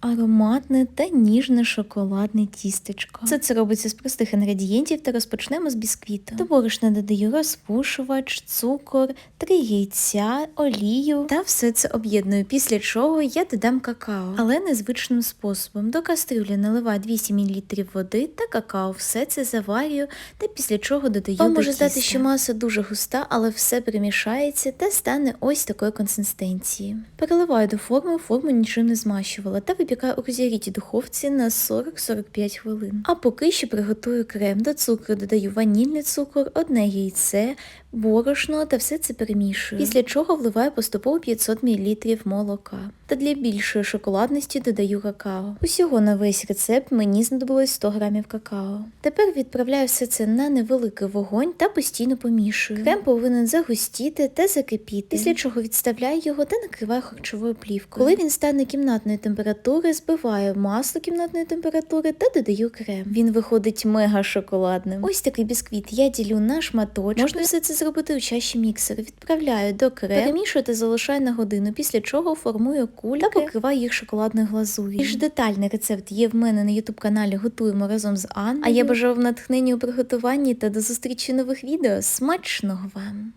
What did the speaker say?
ароматне та ніжне шоколадне тістечко. Все це робиться з простих інгредієнтів та розпочнемо з бісквіту. До борошна додаю розпушувач, цукор, три яйця, олію та все це об'єдную. Після чого я додам какао, але незвичним способом. До кастрюлі наливаю 200 мл води та какао. Все це заварюю та після чого додаю. Вам до може здати, що маса дуже густа, але все перемішається та стане ось такої консистенції. Переливаю до форми, форму нічим не змащувала та випікаю у розігрітій духовці на 40-45 хвилин. А поки що приготую крем. До цукру додаю ванільний цукор, одне яйце, борошно та все це перемішую. Після чого вливаю поступово 500 мл молока. Та для більшої шоколадності додаю какао. Усього на весь рецепт мені знадобилось 100 грамів какао. Тепер відправляю все це на невеликий вогонь та постійно помішую. Крем повинен загустіти та закипіти, після чого відставляю його та накриваю харчовою плівкою. Коли він стане кімнатної температури, збиваю масло кімнатної температури та додаю крем. Він виходить мега шоколадним. Ось такий бісквіт я ділю на шматочки. Можна все це зробити у чаші міксера. Відправляю до крем, перемішую та залишаю на годину, після чого формую кульки та покриваю їх шоколадною глазур'ю. Більш детальний рецепт є в мене на ютуб каналі Готуємо разом з Анною. А я бажаю вам натхнення у приготуванні та до зустрічі нових відео. Смачного вам!